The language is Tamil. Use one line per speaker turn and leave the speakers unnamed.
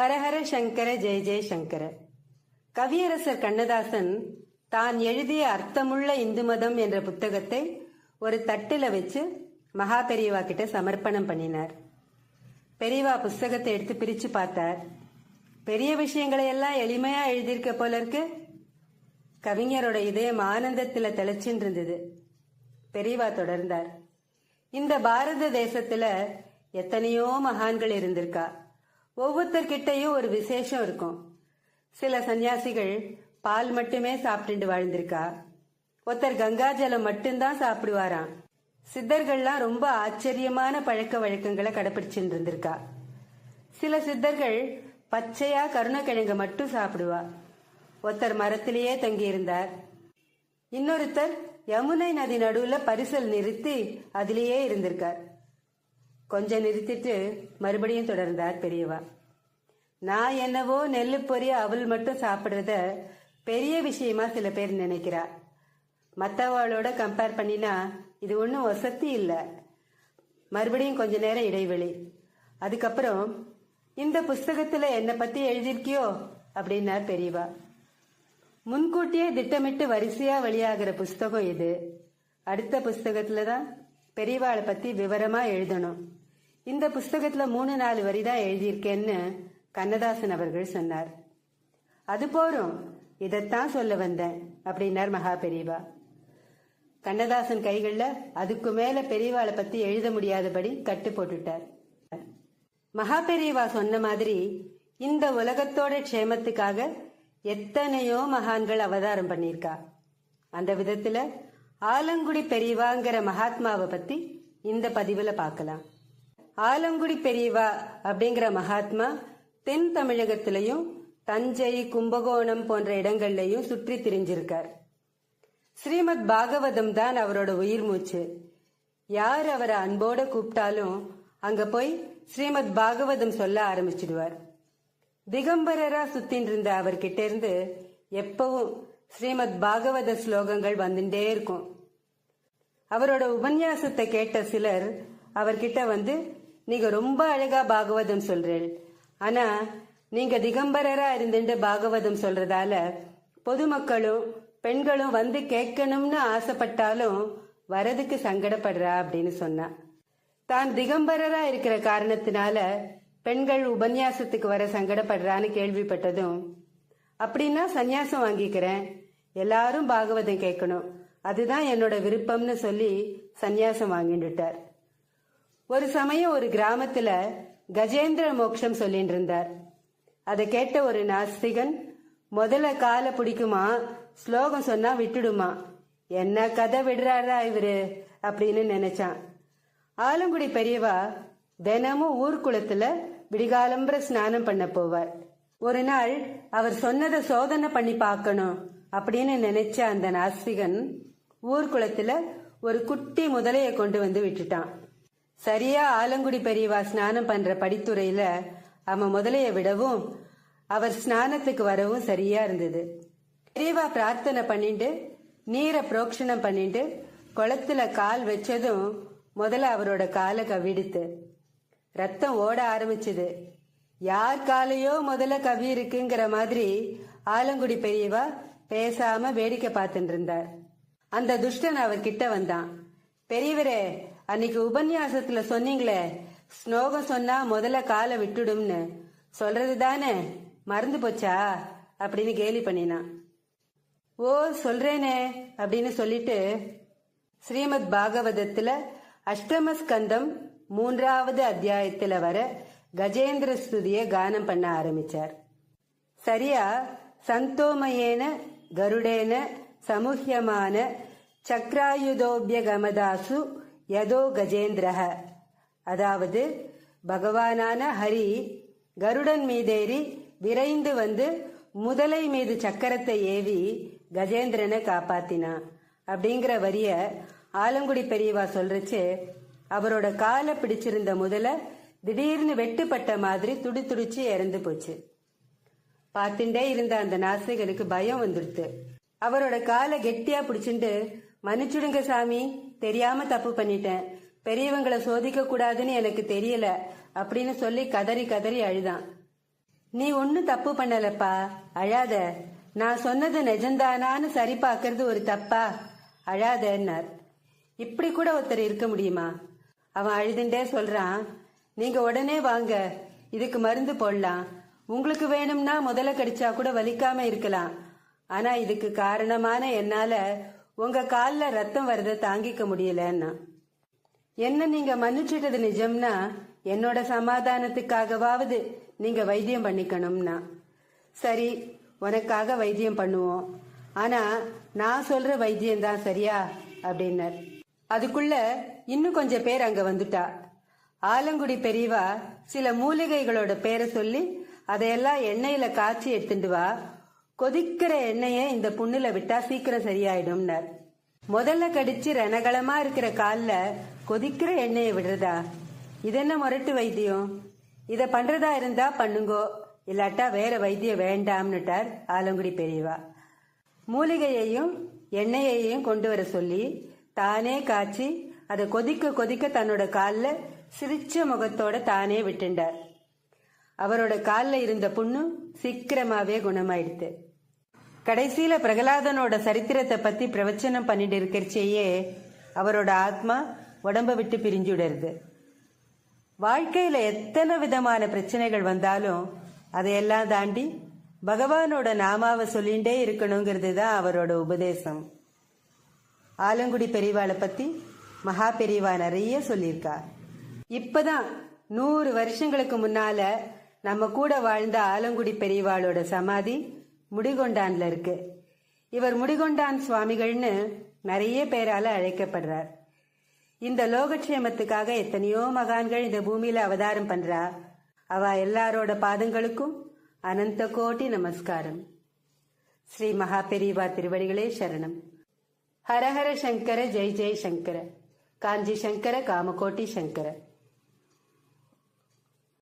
ஹரஹர சங்கர ஜெய ஜெயசங்கர கவியரசர் கண்ணதாசன் தான் எழுதிய அர்த்தமுள்ள இந்து மதம் என்ற புத்தகத்தை ஒரு தட்டில் வச்சு மகா பெரியவா கிட்ட சமர்ப்பணம் பண்ணினார். பெரியவா புஸ்தகத்தை எடுத்து பிரிச்சு பார்த்தார். பெரிய விஷயங்களை எல்லாம் எளிமையா எழுதியிருக்க போல இருக்கு. கவிஞரோட இதயம் ஆனந்தத்துல தெளிச்சுன்னு இருந்தது. பெரியவா தொடர்ந்தார். இந்த பாரத தேசத்துல எத்தனையோ மகான்கள் இருந்திருக்கா. ஒவ்வொருத்தர்கிட்டயும் ஒரு விசேஷம் இருக்கும். சில சன்னியாசிகள் பால் மட்டுமே சாப்பிட்டுண்டு வாழ்ந்திருக்கா? ஒருத்தர் கங்கா ஜலம் மட்டும்தான் சாப்பிடுவாராம். சித்தர்கள்லாம் ரொம்ப ஆச்சரியமான பழக்க வழக்கங்களை கடைபிடிச்சுட்டு இருந்திருக்கா? சில சித்தர்கள் பச்சையா கருணக்கிழங்க மட்டும் சாப்பிடுவா. ஒருத்தர் மரத்திலேயே தங்கியிருந்தார். இன்னொருத்தர் யமுனை நதி நடுவுல பரிசல் நிறுத்தி அதிலேயே இருந்திருக்கார். கொஞ்சம் நிறுத்திட்டு மறுபடியும் தொடர்ந்தார் பெரியவா. நான் என்னவோ நெல்லு பொறி அவள் மட்டும் சாப்பிடுறத பெரிய விஷயமா சில பேர் நினைக்கிறா. மற்றவாளோட கம்பேர் பண்ணினா இது ஒன்றும் வசதி இல்லை. மறுபடியும் கொஞ்ச நேரம் இடைவெளி. அதுக்கப்புறம் இந்த புஸ்தகத்துல என்னை பத்தி எழுதியிருக்கியோ? அப்படின்னார் பெரியவா. முன்கூட்டியே திட்டமிட்டு வரிசையா வெளியாகிற புஸ்தகம் இது. அடுத்த புஸ்தகத்தில் தான் பெரியவாளை பத்தி விவரமா எழுதணும். இந்த புஸ்தகத்துல மூணு நாலு வரி தான் எழுதியிருக்கேன்னு கண்ணதாசன் அவர்கள் சொன்னார். அது போறோம் இதைத்தான் சொல்ல வந்தேன் அப்படின்னார் மகா பெரியவா. கண்ணதாசன் கைகள்ல அதுக்கு மேல பெரியவாளை பத்தி எழுத முடியாதபடி கட்டு போட்டுட்டார். மகா பெரியவா சொன்ன மாதிரி இந்த உலகத்தோட க்ஷேமத்துக்காக எத்தனையோ மகான்கள் அவதாரம் பண்ணியிருக்கா. அந்த விதத்துல ஆலங்குடி பெரியவாங்கிற மகாத்மாவை பத்தி இந்த பதிவுல பார்க்கலாம். ஆலங்குடி பெரியவா அப்படிங்கிற மகாத்மா தென் தமிழகத்திலையும் தஞ்சை கும்பகோணம் போன்ற இடங்கள்லையும் சுற்றி திரிஞ்சிருக்கார். ஸ்ரீமத் பாகவதம் தான் அவரோட உயிர் மூச்சு. யார் அவரை அன்போட கூப்பிட்டாலும் அங்க போய் ஸ்ரீமத் பாகவதம் சொல்ல ஆரம்பிச்சிடுவார். திகம்பரரா சுத்தின் இருந்த அவர்கிட்ட இருந்து எப்பவும் ஸ்ரீமத் பாகவத ஸ்லோகங்கள் வந்துட்டே இருக்கும். அவரோட உபன்யாசத்தை கேட்ட சிலர் அவர்கிட்ட வந்து நீங்க ரொம்ப அழகா பாகவதம் சொல்றீள். ஆனா நீங்க திகம்பரரா இருந்துட்டு பாகவதம் சொல்றதால பொதுமக்களும் பெண்களும் வந்து கேட்கணும்னு ஆசைப்பட்டாலும் வரதுக்கு சங்கடப்படுறா அப்படின்னு சொன்னா. தான் திகம்பரரா இருக்கிற காரணத்தினால பெண்கள் உபன்யாசத்துக்கு வர சங்கடப்படுறான்னு கேள்விப்பட்டதும் அப்படின்னா சந்நியாசம் வாங்கிக்கிறேன். எல்லாரும் பாகவதம் கேட்கணும். அதுதான் என்னோட விருப்பம்னு சொல்லி சந்நியாசம் வாங்கிட்டுட்டார் ஒரு சமயம் ஒரு கிராமத்துல கஜேந்திர மோட்சம் சொல்லிட்டு இருந்தார். அதை கேட்ட ஒரு நாஸ்திகன் முதல்ல காலை பிடிக்குமா? ஸ்லோகம் சொன்னா விட்டுடுமா? என்ன கதை விடுறாரா இவரு? அப்படின்னு நினைச்சான். ஆலங்குடி பெரியவா தினமும் ஊர்க்குளத்துல விடிகாலம்பர ஸ்நானம் பண்ண போவார். ஒரு நாள் அவர் சொன்னதை சோதனை பண்ணி பார்க்கணும் அப்படின்னு நினைச்ச அந்த நாஸ்திகன் ஊர்க்குளத்துல ஒரு குட்டி முதலைய கொண்டு வந்து விட்டுட்டான். சரியா ஆலங்குடி பெரியவா ஸ்நானம் பண்ற படித்துறையில அவன் முதலைய விடவும் அவர் ஸ்நானத்துக்கு வரவும் சரியா இருந்தது. பெரியவா பிரார்த்தனை பண்ணிட்டு நீரை புரோக்ஷணம் பண்ணிட்டு குளத்துல கால் வச்சதும் முதல்ல அவரோட காலை கவிடுத்து. ரத்தம் ஓட ஆரம்பிச்சது. யார் காலையோ முதல்ல கவி இருக்குங்கிற மாதிரி ஆலங்குடி பெரியவா பேசாம வேடிக்கை பார்த்துட்டு இருந்தார். அந்த துஷ்டன் அவர்கிட்ட வந்தான். பெரியவரே அன்னைக்கு உபன்யாசத்துல சொன்னீங்களே ஸ்லோகம் சொன்னா முதல்ல காலை விட்டுடும்னு. சொல்றது தானே? மறந்து போச்சா? அப்படின்னு கேலி பண்ணினான் ஓ சொல்றேனே அப்படின்னு சொல்லிட்டு ஸ்ரீமத் பாகவதத்துல அஷ்டம ஸ்கந்தம் மூன்றாவது அத்தியாயத்துல வர கஜேந்திர ஸ்துதிய கானம் பண்ண ஆரம்பிச்சார். சரியா? சந்தோமயேன கருடேன சமுஹ்யமான சக்ராயுதோபியகமதாசு யதோ கஜேந்திரஹ. அதாவது பகவானான ஹரி கருடன் மீதேறி விரைந்து வந்து முதலை மீது சக்கரத்தை ஏவி கஜேந்திரனை காப்பாத்தினான் அப்படிங்கிற வரிய ஆலங்குடி பெரியவா சொல்றச்சு அவரோட காலை பிடிச்சிருந்த முதல திடீர்னு வெட்டுப்பட்ட மாதிரி துடி துடிச்சு இறந்து போச்சு. பார்த்துட்டே இருந்த அந்த நாசிகனுக்கு பயம் வந்துடுத்து. அவரோட காலை கெட்டியா பிடிச்சிட்டு மன்னிச்சுடுங்க சாமி. தெரியாம தப்பு பண்ணிட்டேன். பெரியவங்களை சோதிக்க கூடாதுன்னு எனக்கு தெரியல. அப்படின்னு சொல்லி கதறி கதறி அழுதான். நீ ஒன்னும் தப்பு பண்ணலப்பா. அழாத. நான் சொன்னது நிஜந்தானான்னு சரி பார்க்கறது ஒரு தப்பா? அழாதன்னார். இப்படி கூட ஒருத்தர் இருக்க முடியுமா? அவன் அழுதுண்டே சொல்றான். நீங்க உடனே வாங்க. இதுக்கு மருந்து போடலாம். உங்களுக்கு வேணும்னா முதல்ல கடிச்சா கூட வலிக்காம இருக்கலாம். ஆனா இதுக்கு காரணமான என்னால உங்க கால்ல ரத்தம் வரத தாங்கிக்க முடியலன்னா? என்ன நீங்க மன்னிச்சிட்டது நிஜம்னா என்னோட சமாதானத்துக்காகவாவது நீங்க வைத்தியம் பண்ணிக்கணும்னா. சரி உனக்காக வைத்தியம் பண்ணுவோம். ஆனா நான் சொல்ற வைத்தியம் தான் சரியா? அப்படின்னார். அதுக்குள்ள இன்னும் கொஞ்சம் பேர் அங்க வந்துட்டா. ஆலங்குடி பெரியவா சில மூலிகைகளோட பேரை சொல்லி அதையெல்லாம் எண்ணெயில காய்ச்சி எடுத்துட்டு வா. கொதிக்கிற எண்ணெயை இந்த புண்ணுல விட்டா சீக்கிரம் சரியாயிடும்னார். முதல்ல கடிச்சு ரணகலமா இருக்கிற கால்ல கொதிக்கிற எண்ணெயை விடுறதா? இது என்ன முரட்டு வைத்தியம்? இத பண்றதா இருந்தா பண்ணுங்கோ. இல்லாட்டா வேற வைத்தியம் வேண்டாம்னுட்டார் ஆலங்குடி பெரியவா. மூலிகையையும் எண்ணெயையும் கொண்டு வர சொல்லி தானே காய்ச்சி அதை கொதிக்க கொதிக்க தன்னோட கால்ல சிரிச்ச முகத்தோட தானே விட்டுண்டார். அவரோட கால்ல இருந்த புண்ணு சீக்கிரமாவே குணமாயிடுது கடைசியில பிரகலாதனோட சரித்திரத்தை பத்தி பிரவச்சனம் பண்ணிட்டு இருக்கிறச்சேயே அவரோட ஆத்மா உடம்ப விட்டு பிரிஞ்சுடுறது. வாழ்க்கையில எத்தனை விதமான பிரச்சனைகள் வந்தாலும் அதையெல்லாம் தாண்டி பகவானோட நாமாவை சொல்லிண்டே இருக்கணுங்கிறது தான் அவரோட உபதேசம். ஆலங்குடி பெரியவாளை பத்தி மகா பெரியவா நிறைய சொல்லியிருக்கா இப்பதான் நூறு வருஷங்களுக்கு முன்னால நம்ம கூட வாழ்ந்த ஆலங்குடி பெரியவாளோட சமாதி முடிகொண்டான்ல இருக்கு இவர் முடிகொண்டான் சுவாமிகள்னு நிறைய பேரால அழைக்கப்படுறார். இந்த லோகக்ஷேமத்துக்காக எத்தனையோ மகான்கள் இந்த பூமியில அவதாரம் பண்றா. அவ எல்லாரோட பாதங்களுக்கும் அனந்த கோட்டி நமஸ்காரம். ஸ்ரீ மகா பெரியவா திருவடிகளே சரணம். ஹரஹர சங்கர ஜெய் ஜெய் சங்கர. காஞ்சி சங்கர காமகோட்டி சங்கர.